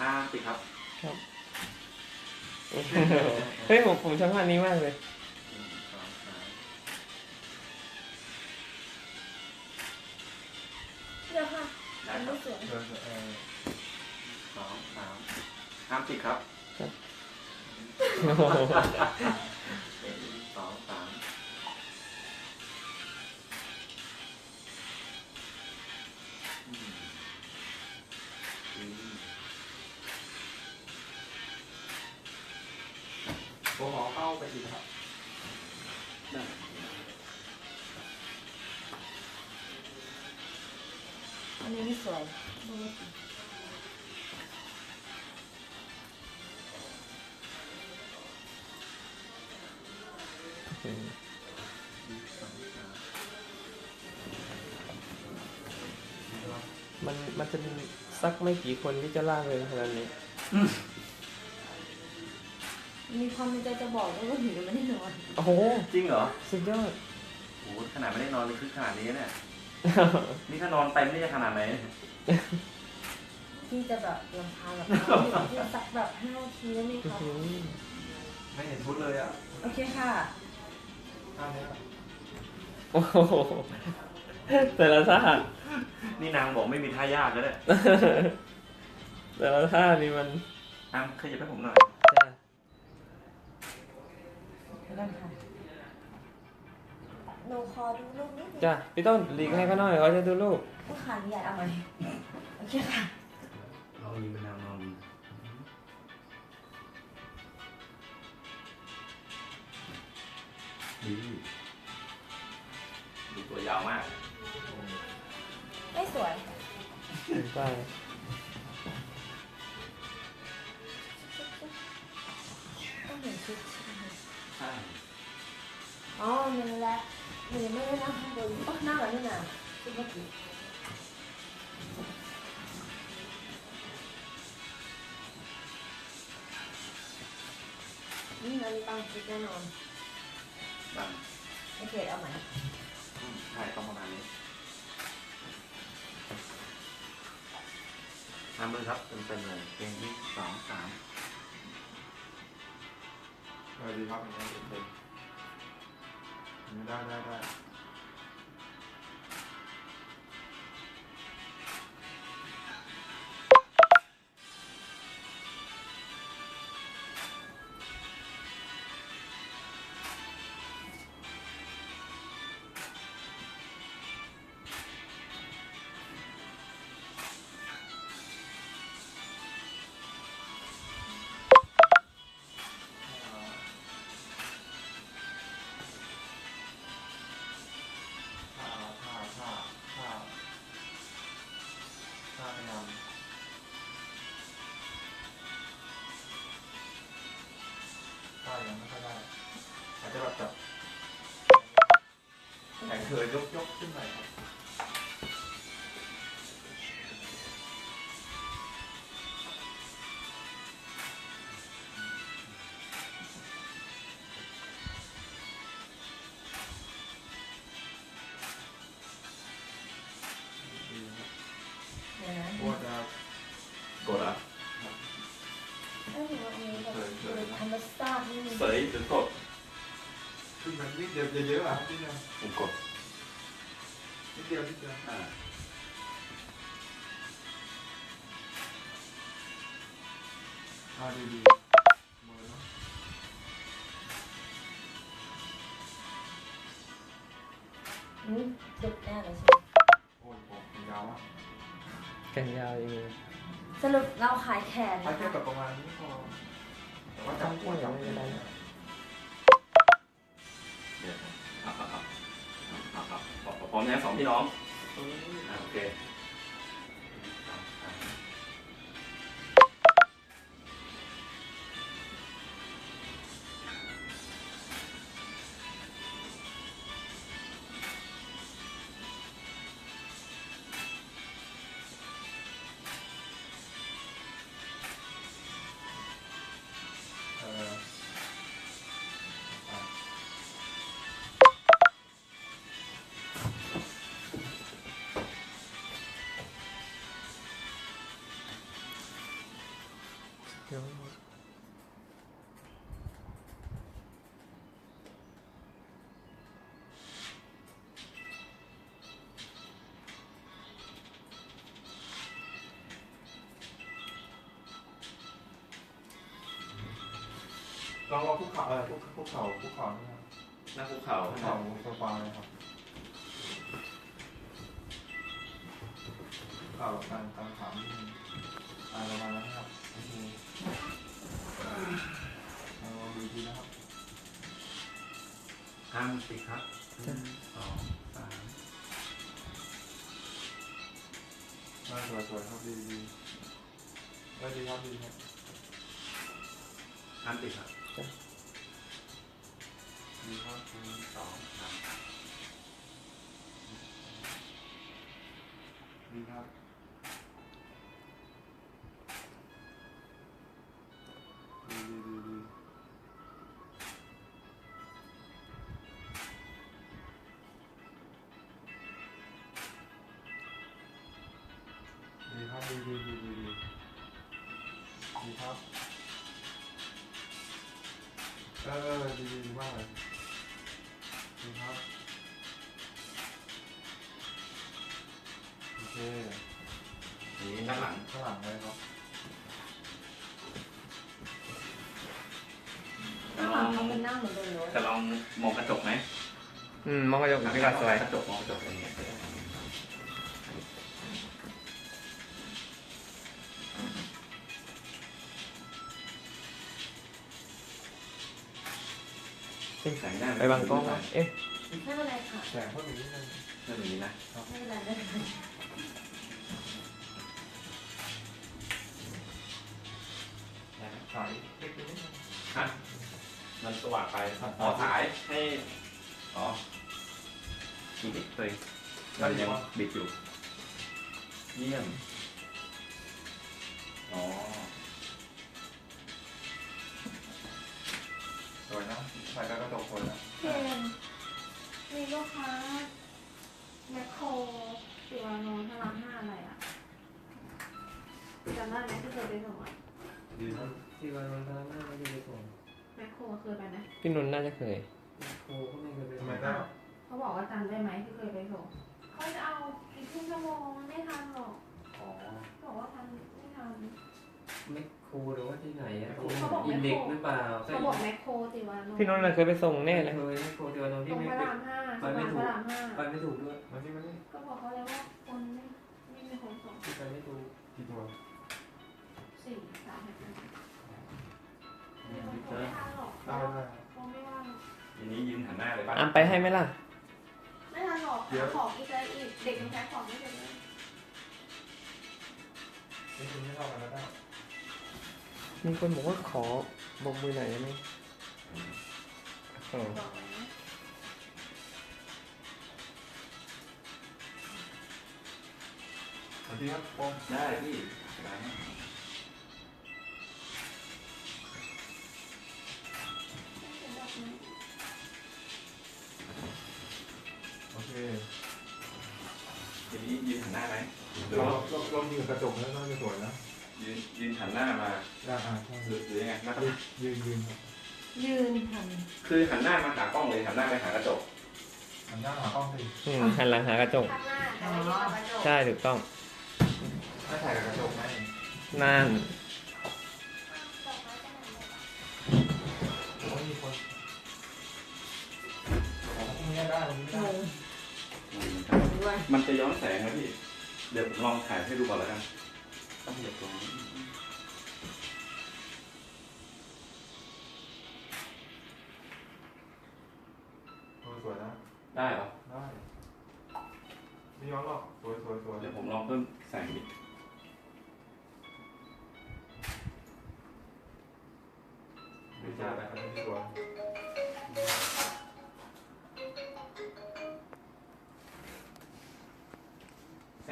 ห้าสิครับ ครับ เฮ้ยผมผมชอบภาพนี้มากเลย หนึ่งสองสามเดี๋ยวค่ะได้มันครัไม่บสวยเออเออสองสามห้ามสิครับ โอ้โหหนึ่งสอง อเข้าไปอีกครับได้อันนี้ไม่สวยดูไม่สวยหนึ่งสองสามมันมันจะมีสักไม่กี่คนที่จะลากเลยขนาดนี้ มีความในใจจะบอกด้วยว่าหนูไม่ได้นอนโอ้โห จริงเหรอสุดยอด โอ้โหขนาดไม่ได้นอนเลยคือขนาดนี้เนี่ยนี่ถ้านอนเต็มนี่จะขนาดไหน ที่จะแบบลำพางแบบที่สักแบบห้านาทีได้ไหมคะไม่เห็นพุทธเลยอะโอเคค่ะ ท่านี้อะโอ้โห แต่ละท่า นี่นางบอกไม่มีท่ายากแล้วเนี่ยแต่ละท่านี่มัน อ้ามขยับให้ผมหน่อย จ้ะเดี๋ยวกันค่ะหนูขอดูรูปนิดนึงจ้ะพี่ต้นหลีกให้เขาหน่อยเขาจะดูรูปผู้ขาใหญ่เอาไหมโอเคค่ะ เรามีเป็นนางนอนดีดูตัวยาวมาก ไม่สวย ไปต้องเห็นชุด ใช่ไหมใช่อ๋อนี่แหละหนูยังไม่ได้นั่งข้างบนอ๋อนั่งแล้วนี่นะชุดเมื่อกี้นี่อันนี้ปังชุดแน่นอนดังโอเคเอาไหมอืมใช่ต้องประมาณนี้ทำมือครับเต็มๆเลยเพลงที่ เออดีครับอย่างนี้เต็มอย่างนี้ได้ได้ได้ จจะแบบจับแขนเขินยกยกขึ้นหน่อยครับดีครับเดี๋ยวนะเพราะว่าจะกดเหรอะเอ้ยวันนี้แบบธรรมชาตินี่ เสยหรือกด ขึ้นมันนิดเดียวเยอะๆอะนิดเดียวผมกดนิดเดียวนิดเดียวอ่าท่าดีๆมือเนาะอืมดุแน่เลยใช่ไหมโอ้ยผมยาวอะแขนยาวอย่างนี้สรุปเราขายแขนถ้านะเทียบคะกับประมาณนี้พอแต่ว่าจับหัวจับไม่เป็นไรนะ เดี๋ยวเอาเอาเอาเอาเอาเอาพร้อมนะสองพี่น้องอ่าโอเค ยังไม่หมดลองลองภูเขาเออภูภูเขาภูเขาเนี่ยหน้าภูเขาภูเขาสปาเลยครับภูเขาการตามถามนิดง มาณนั้นนะครับโอเคเอาลองดูทีนะครับห้ามติดครับหนึ่งสองสามน่าสวยสวยครับดีดีได้ดีครับดีครับห้ามติดครับดีครับหนึ่งสองสามดีครับ ดีดีดีดีดีดีครับเออเออดีดีดีมากเลยดีครับโอเคนี่ด้านหลังข้างหลังเลยครับข้างหลังเขาเป็นนั่งเหมือนเดิมเลยจะลองมองกระจกไหมอืมมองกระจกดีกว่าสวยกระจกมองกระจกเป็นไง แสงได้หมไปบางกล้องอะเอ๊ะไม่เป็นไรค่ะแสงเพิ่มอีกนิดนึงเรื่องนี้นะไม่เป็นไรไม่เป็นไรสายเล็กไปนิดนึงฮะมันสว่างไปขอสายให้อ๋ออีกเลยมันยังบิดอยู่เยี่ยมอ๋อ สวยนะสายกระจกสวยนะเกมมีลูกค้าแมคโครติวานนท์พระรามห้าอะไรอะจำได้ไหมที่เคยไปส่งอะดีครับที่วันวันพระหน้าไม่ได้ไปส่งแมคโครเคยไปไหมพี่นุ่นน่าจะเคย โคก็ไม่เคยไปทำส่งไมได้เขาบอกว่าจำได้ไหมที่เคยไปส่งเขาจะเอาอีกครึ่งชั่วโมงไม่ทันหรอกอ๋อบอกว่าทันไม่ทัน ไม่ ครูหรือว่าที่ไหนอะเขาบอกอินเด็กแมคโครหรือเปล่าเขาบอกแมคโครติวานนท์พี่นุ่นน่ะเคยไปส่งแน่เลยเคยไม่ครูเดียวน้องตรที่งไม่พระไป รามห้าไปสะไม่พานถูพกระรามห้าไปไม่ถูกด้วยมาที่มาที่ก็บอกเขาเลยว่าคนไม่ไม่มีคนส่งที่ไปไม่ถูกกี่ตัวสี่สามเหตุการณ์มีคนส่งไม่ทันหรอกได้ได้เขาไม่ว่างทีนี้ยืนหันหน้าเลยป่ะอามไปให้ไหมล่ะ ไม่ทันหรอกหาของอีกแล้วอีกเด็กมันใช้ของไม่เป็นเลยนี่คุณไม่เข้ากันแล้วได้ มีคนบอกว่าขอบอกมือไหนไหมโอ้บอกเลยนะสวัสดีครับผมได้พี่ คือหันหน้ามาหากล้องเลยหันหน้าไปหากระจก หันหน้าหากล้องสิอืมหันหลังหากระจก ข้างหน้าแต่ว่ายืนกับกระจกใช่ถูกต้อง ถ้าถ่ายกับกระจกไหมนั่น โอ้ยมีคนของพวกนี้ได้ตรงนี้งได้งอืมด้วยมันจะย้อนแสงนะพี่ เดี๋ยวผมลองถ่ายให้ดูก่อนแล้วกันต้องเหยียบตรงนี้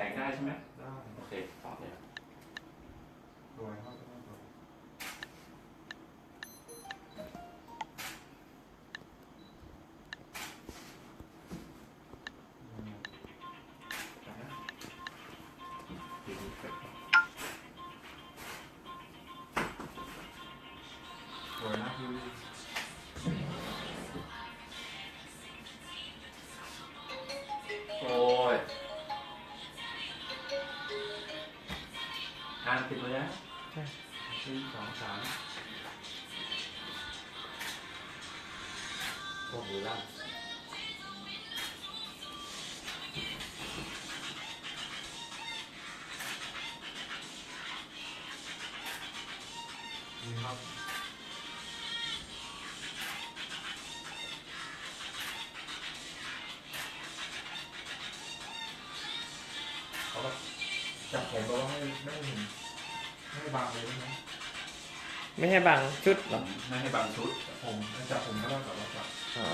แสงได้ใช่ไหมได้โอเคต่อเลยสวยครับสว นี่ครับเขาก็จับผมแล้วให้ไม่เห็นไม่ให้บางเลยนะไม่ให้บังชุดเหรอไม่ให้บางชุดผมจับผมก็ได้แต่ว่าจับอ๋อ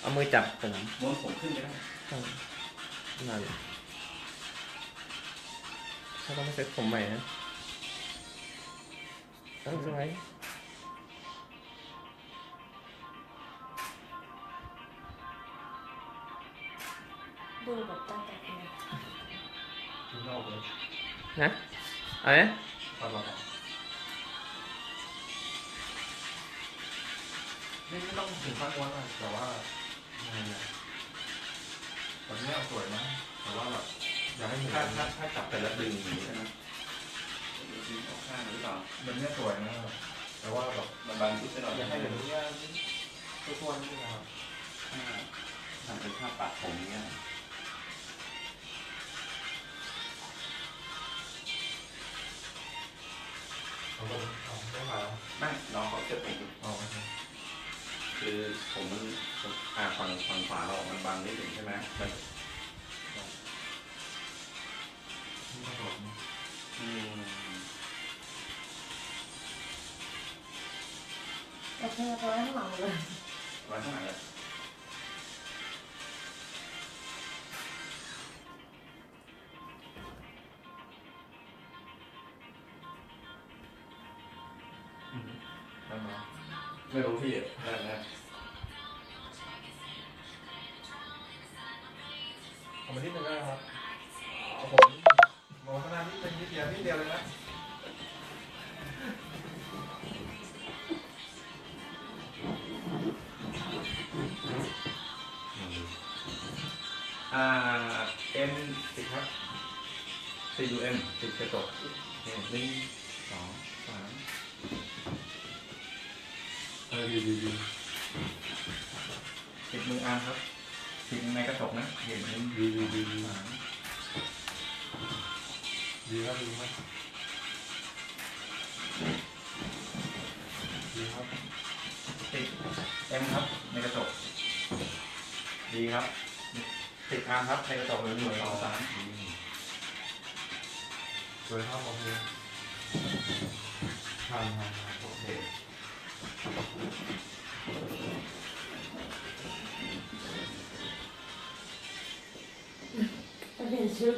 เอามือจับผมม้วนผมขึ้นไปได้อืมนั่นถ้าต้องไปเซ็ตผมใหม่นะ ต้องสวยดูแบบตั้งแต่เนี่ยที่นอกเลยนะเอาเนี่ยตลอดนี่ไม่ต้องถึงขั้นวันนะแต่ว่าแบบนี้ยสวยนะแต่ว่าแบบอยากให้ถ้าถ้าถ้าจับแต่ละดึงอย่างนี้ใช่ ไหมดึงออกข้างหรือเปล่าแบบเนี้ยสวยนะแต่ว่าแบบมันบางชุดไปหน่อยอยากให้เห็นเนี้ยทั่วๆนี่นะครับถ้าทำเป็นผ้าปัดผมเนี้ยเอาลงเอาได้ไหมไม่น้องเขาจะผมเอาโอเคคือผมมันอ่าฝั่งฝั่งขวาเรามันบางนิดหนึ่งใช่ไหมมันนี่ แต่เธอตัวข้างหลังเลยไว้ข้างหลังเลยไม่รู้พี่ได้ได้เอามนิดนึงได้ครับผมมองข้างหน้านิดนึงนิดเดียวนิดเดียวเลยนะ อ่าเอ็มสิครับ C U M ติดกระจกเนี่หนึ่งสองสามเออดีดีดีติดมืออาร์มครับติดในกระจกนะเห็นไหนึ่งดีดีดีดีสามดีครับดีครับดีครับติดเอ็มครับในกระจกดีครับ ติดอาร์มครับในกระจกหนึ่งสองสามสวยครับโอเคทานทานทานโอเคจะเปลี่ยนชุด